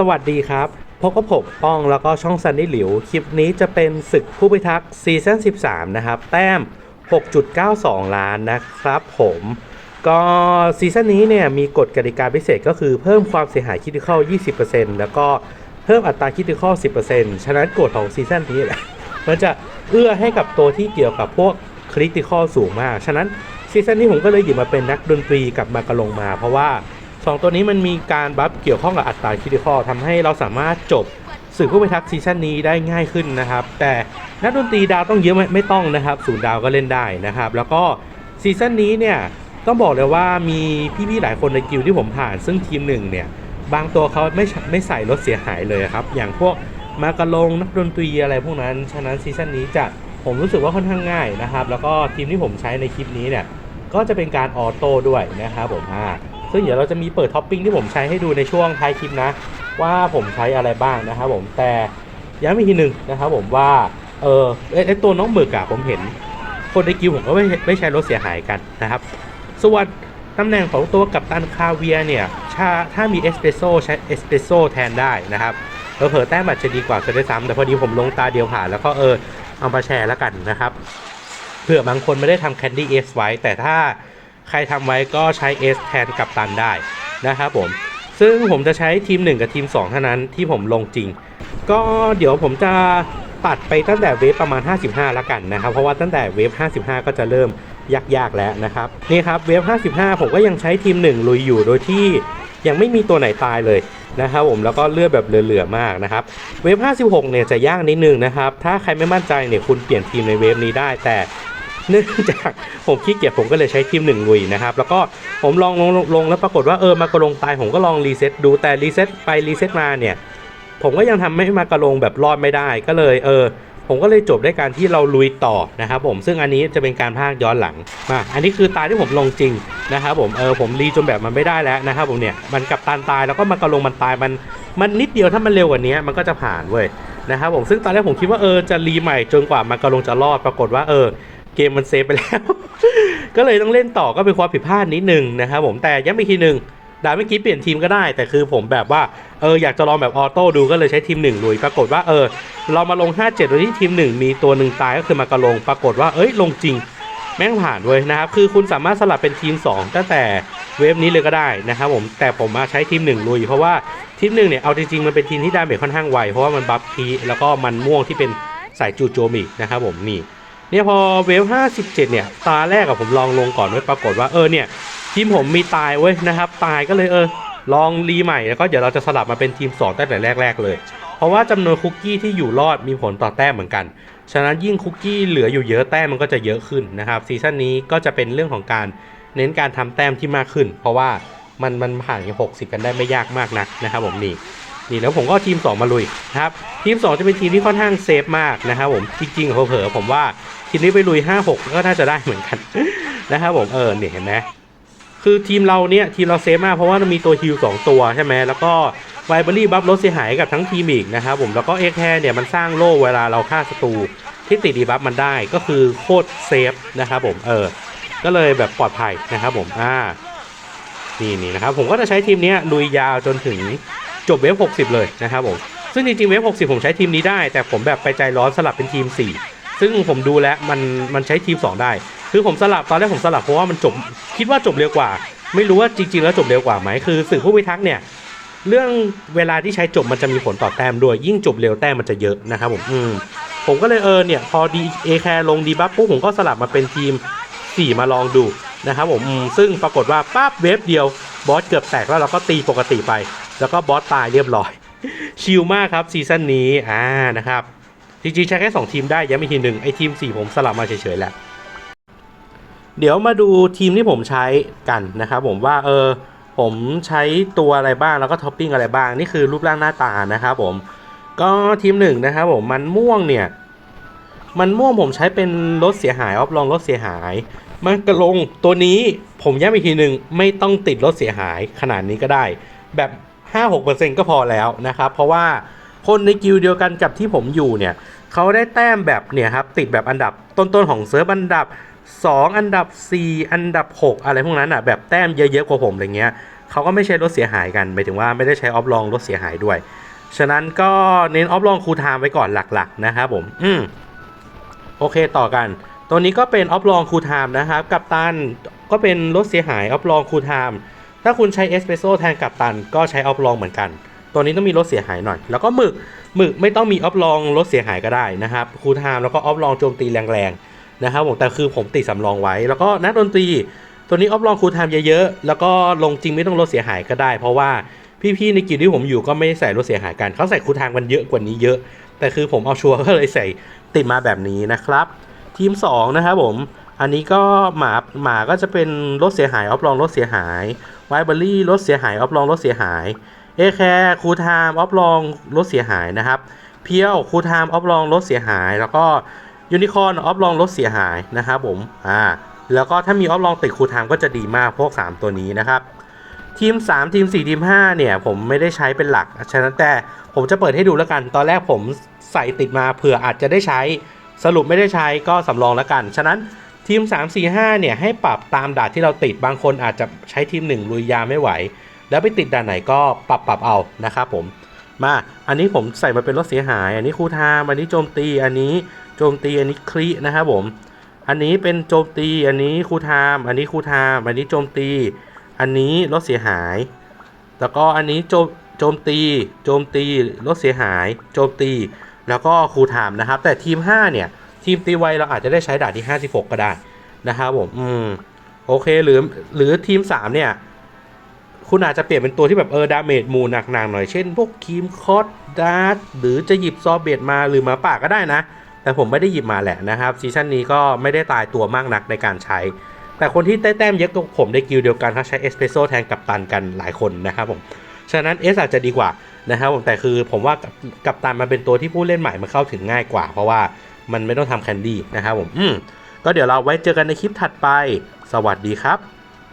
สวัสดีครับพบกับผมป้องแล้วก็ช่องซันนี่หลิว คลิปนี้จะเป็นศึกผู้พิทักษ์ซีซั่น13 นะครับ แต้ม 6.92 ล้านนะครับผม ก็ซีซั่นนี้เนี่ยมีกฎกติกาพิเศษก็คือเพิ่มความเสียหายคิด i ค a ล20%แล้วก็เพิ่มอัตราคิด i ค a ล10%ฉะนั้นกฎของซีซั่นนี้แหละมันจะเอื้อให้กับตัวที่เกี่ยวกับพวกคริติคอลสูงมาก ฉะนั้นซีซั่นนี้ผมก็เลยหยิบมาเป็นนักดนตรีกับมากระลงมา เพราะว่า สองตัวนี้มันมีการบัฟเกี่ยวข้องกับอัตราคิติคอทำให้เราสามารถจบสื่อผู้พิทักษ์ซีซั่นนี้ได้ง่ายขึ้นนะครับ แต่นักดนตรีดาวต้องเยอะไหมไม่ต้องนะครับศูนย์ดาวก็เล่นได้นะครับ แล้วก็ซีซั่นนี้เนี่ยต้องบอกเลยว่ามีพี่ๆหลายคนในกิลที่ผมผ่าน ซึ่งทีมหนึ่งเนี่ยบางตัวเขาไม่ไม่ใส่รถเสียหายเลยครับ อย่างพวกมากระลงนักดนตรีอะไรพวกนั้น ฉะนั้นซีซั่นนี้จะผมรู้สึกว่าค่อนข้างง่ายนะครับ แล้วก็ทีมที่ผมใช้ในคลิปนี้เนี่ยก็จะเป็นการออโต้ด้วยนะครับผมอ่า ซึ่งเดี๋ยวเราจะมีเปิดท็อปปิ้งที่ผมใช้ให้ดูในช่วงท้ายคลิปนะ ว่าผมใช้อะไรบ้างนะครับผมแต่ย้ำอีกทีหนึ่งนะครับผมว่าเออไอตัวน้องหมึกอะผมเห็น คนในกิวผมก็ไม่ไม่ใช้รถเสียหายกันนะครับ ส่วนตำแหน่งของตัวกัปตันคาเวียเนี่ยถ้าถ้ามีเอสเปรสโซ่ใช้เอสเปรสโซ่แทนได้นะครับเผลอแต้มอาจจะดีกว่าจะได้ซ้ำแต่พอดีผมลงตาเดียวผ่านแล้วก็เออเอามาแชร์แล้วกันนะครับเผื่อบางคนไม่ได้ทำแคนดี้เอสไว้แต่ถ้า ใครทำไว้ก็ใช้ S แทนกับตันได้นะครับผม ซึ่งผมจะใช้ทีม 1 กับทีม 2 เท่านั้นที่ผมลงจริง ก็เดี๋ยวผมจะตัดไปตั้งแต่เวฟประมาณ 55แล้วกันนะครับ เพราะว่าตั้งแต่เวฟ 55 ก็จะเริ่มยากๆแล้วนะครับ นี่ครับเวฟ 55 ผมก็ยังใช้ทีม 1 ลุยอยู่โดยที่ยังไม่มีตัวไหนตายเลยนะครับผมแล้วก็เลือดแบบเหลือๆมากนะครับเวฟ 56 เนี่ยจะยากนิดนึงนะครับ ถ้าใครไม่มั่นใจเนี่ยคุณเปลี่ยนทีมในเวฟนี้ได้แต่ เนื่องจากผมขี้เกียจผมก็เลยใช้ทีมหนึ่งลุยนะครับ แล้วก็ผมลองลงลงลงแล้วปรากฏว่าเออมากระลงตายผมก็ลองรีเซ็ตดูแต่รีเซ็ตไปรีเซ็ตมาเนี่ย ผมก็ยังทำให้มากระลงแบบรอดไม่ได้ก็เลยเออผมก็เลยจบด้วยการที่เราลุยต่อนะครับผมซึ่งอันนี้จะเป็นการพากย้อนหลังมาอันนี้คือตายที่ผมลงจริงนะครับผมเออผมรีจนแบบมันไม่ได้แล้วนะครับผมเนี่ยมันกับตันตายแล้วก็มากระลงมันตายมันมันนิดเดียวถ้ามันเร็วกว่านี้มันก็จะผ่านเว้ยนะครับผมซึ่งตอนแรกผมคิดว่าเออจะรีใหม่จนกว่ามากระลงจะรอดปรากฏว่าเออ เกมมันเซฟไปแล้ว ก็เลยต้องเล่นต่อก็เป็นความผิดพลาดนิดนึงนะครับผมแต่ย้ำอีกทีหนึ่งดาเมื่อกี้เปลี่ยนทีมก็ได้ แต่คือผมแบบว่าเอออยากจะลองแบบออโต้ดูก็เลยใช้ทีม1ลุยปรากฏว่าเออ เรามาลง 57โดยที่ทีม 1 มีตัวหนึ่งตายก็คือมากระลงปรากฏว่าเอ้ยลงจริงแม่งผ่านด้ยนะครับ คือคุณสามารถสลับเป็นทีม 2 ตั้งแต่เวฟนี้เลยก็ได้นะครับผม แต่ผมมาใช้ทีม 1 ลุย เพราะว่าทีม1เนี่ย เอาจริงๆ มันเป็นทีมที่ดาเมจค่อนข้างไว เพราะว่ามันบัฟพีแล้วก็มันม่วงที่เป็นสายจูโจมอีกนะครับผมนี่ เนี่ยพอเวฟ57 เนี่ย ตาแรกอะผมลองลงก่อนไว้ปรากฏว่าเออเนี่ย ทีมผมมีตายเว้ยนะครับ ตายก็เลยเออ ลองรีใหม่แล้วก็เดี๋ยวเราจะสลับมาเป็นทีม 2 ตั้งแต่แรก ๆ เลย เพราะว่าจำนวนคุกกี้ที่อยู่รอดมีผลต่อแต้มเหมือนกัน ฉะนั้นยิ่งคุกกี้เหลืออยู่เยอะแต้มมันก็จะเยอะขึ้นนะครับซีซั่นนี้ก็จะเป็นเรื่องของการเน้นการทำแต้มที่มากขึ้น เพราะว่ามันมันผ่านอย่60 กันได้ไม่ยากมากนักนะครับผมนี่ นี่แล้วผมก็ทีม 2 มาลุยนะครับทีม 2 จะเป็นทีมที่ค่อนข้างเซฟมากนะครับผมจริงๆเผลอๆผมว่าทีมนี้ไปลุย 5-6 ก็น่าจะได้เหมือนกันนะครับผมเออเนี่ยเห็นไหมคือทีมเราเนี่ยทีมเราเซฟมากเพราะว่ามันมีตัวฮิล2ตัวใช่ไหมแล้วก็ไวเบอรี่บัฟลดเสียหายกับทั้งทีมอีกนะครับผมแล้วก็เอ็กแคร์เนี่ยมันสร้างโล่เวลาเราฆ่าศัตรูที่ติดดีบัฟมันได้ก็คือโคตรเซฟนะครับผมเออก็เลยแบบปลอดภัยนะครับผมอ่านี่นี่นะครับผมก็จะใช้ทีมนี้ลุยยาวจนถึง จบเวฟ60 เลยนะครับผมซึ่งจริงๆเวฟ60 ผมใช้ทีมนี้ได้ แต่ผมแบบไปใจร้อนสลับเป็นทีม 4 ซึ่งผมดูแล้วมันมันใช้ทีม 2 ได้ คือผมสลับตอนแรกผมสลับเพราะว่ามันจบคิดว่าจบเร็วกว่า ไม่รู้ว่าจริง ๆ แล้วจบเร็วกว่าไหมคือสื่อผู้พิทักษ์เนี่ยเรื่องเวลาที่ใช้จบมันจะมีผลต่อแต้มด้วย ยิ่งจบเร็วแต้มมันจะเยอะนะครับผมอืมผมก็เลยเออเนี่ยพอดีเอแคร์ลงดีบัฟปุ๊บผมก็สลับมาเป็นทีม 4 มาลองดูนะครับผมอืมซึ่งปรากฏว่าปั๊บเวฟเดียวบอสเกือบแตกแล้วเราก็ตีปกติไป แล้วก็บอสตายเรียบร้อย ชิลมากครับซีซั่นนี้อ่านะครับ จริงๆ ใช้แค่ 2 ทีมได้ยังไม่ทีหนึ่งไอ้ทีม 4 ผมสลับมาเฉยๆแหละ เดี๋ยวมาดูทีมที่ผมใช้กันนะครับผมว่าเออผมใช้ตัวอะไรบ้างแล้วก็ท็อปปิ้งอะไรบ้าง นี่คือรูปร่างหน้าตานะครับผมก็ทีมหนึ่งนะครับผมมันม่วงเนี่ย มันม่วงผมใช้เป็นรถเสียหายออฟลองรถเสียหาย มันกระลงตัวนี้ผมย้ำอีกทีหนึ่งไม่ต้องติดรถเสียหายขนาดนี้ก็ได้ แบบ 5-6%ก็พอแล้วนะครับ เพราะว่าคนในกิลด์เดียวกันกับที่ผมอยู่เนี่ยเขาได้แต้มแบบเนี่ยครับติดแบบอันดับต้นๆของเซิร์ฟอันดับ 2 อันดับ 4 อันดับ 6 อะไรพวกนั้นอะแบบแต้มเยอะๆกว่าผมอะไรเงี้ยเขาก็ไม่ใช่รถเสียหายกันหมายถึงว่าไม่ได้ใช้ออฟลองรถเสียหายด้วย ฉะนั้นก็เน้นออฟลองคูลไทม์ไว้ก่อนหลักๆนะครับผมอืมโอเคต่อกัน ตัวนี้ก็เป็นออฟลองคูลไทม์นะครับ กับตันก็เป็นรถเสียหายออฟลองคูลไทม์ ถ้าคุณใช้เอสเปรสโซ่แทนกับตันก็ใช้ออฟลองเหมือนกัน ตัวนี้ต้องมีรถเสียหายหน่อย แล้วก็หมึกหมึกไม่ต้องมีออฟลองรถเสียหายก็ได้นะครับคูลไทม์แล้วก็ออฟลองโจมตีแรงๆนะครับผมแต่คือผมติดสำรองไว้ แล้วก็นักดนตรีตัวนี้ออฟลองคูลไทม์เยอะๆแล้วก็ลงจริงไม่ต้องรถเสียหายก็ได้ เพราะว่าพี่ๆในกิลด์ที่ผมอยู่ก็ไม่ใส่รถเสียหายกันเขาใส่คูลไทม์กันเยอะกว่านี้เยอะ แต่คือผมเอาชัวร์ก็เลยใส่ติดมาแบบนี้นะครับ ทีม 2 นะครับผม อันนี้ก็หมาหมาก็จะเป็นรถเสียหายออฟลองรถเสียหายไวเบอรี่รถเสียหายออฟลองรถเสียหาย เอแคร์คูลไทม์ออฟลองรถเสียหายนะครับ เพียวคูลไทม์ออฟลองรถเสียหาย แล้วก็ยูนิคอนออฟลองรถเสียหายนะครับผมอ่าแล้วก็ถ้ามีออฟลองติดคูลไทม์ก็จะดีมากพวก 3 ตัวนี้นะครับ ทีม 3 ทีม 4 ทีม 5 เนี่ย ผมไม่ได้ใช้เป็นหลัก ฉะนั้นแต่ผมจะเปิดให้ดูแล้วกัน ตอนแรกผมใส่ติดมาเผื่ออาจจะได้ใช้สรุปไม่ได้ใช้ก็สำรองแล้วกัน ฉะนั้น ทีม 3 4 5 เนี่ยให้ปรับตามด่านที่เราติดบางคนอาจจะใช้ทีม 1 ลุยยาไม่ไหว แล้วไปติดด่านไหนก็ปรับปรับเอานะครับผมมาอันนี้ผมใส่มาเป็นรถเสียหาย อันนี้คูลไทม์อันนี้โจมตีอันนี้โจมตีอันนี้คลีนะครับผมอันนี้เป็นโจมตีอันนี้คูลไทม์อันนี้คูลไทม์อันนี้โจมตี อันนี้รถเสียหาย แล้วก็อันนี้โจโจมตี โจมตีรถเสียหาย โจมตี แล้วก็คูลไทม์นะครับ แต่ทีม 5 เนี่ย ทีมตีไวเราอาจจะได้ใช้ด่านที่ 56 ก็ได้นะครับผมอืมโอเคหรือหรือทีม 3 เนี่ย คุณอาจจะเปลี่ยนเป็นตัวที่แบบเออดาเมจมูหนักๆหน่อย เช่นพวกคีมคอสดาร์หรือจะหยิบซอเบตมาหรือหมาป่าก็ได้นะ แต่ผมไม่ได้หยิบมาแหละนะครับซีซั่นนี้ก็ไม่ได้ตายตัวมากนักในการใช้ แต่คนที่ได้แต้มเยอะกว่าผมในกิลเดียวกันเขาใช้เอสเปรสโซแทนกับตันกันหลายคนนะครับผมฉะนั้นเอสอาจจะดีกว่านะครับผมแต่คือผมว่ากับกับตันมันเป็นตัวที่ผู้เล่นใหม่มันเข้าถึงง่ายกว่า เพราะว่า มันไม่ต้องทำแคนดี้นะครับผมอืมก็เดี๋ยวเราไว้เจอกันในคลิปถัดไป สวัสดีครับ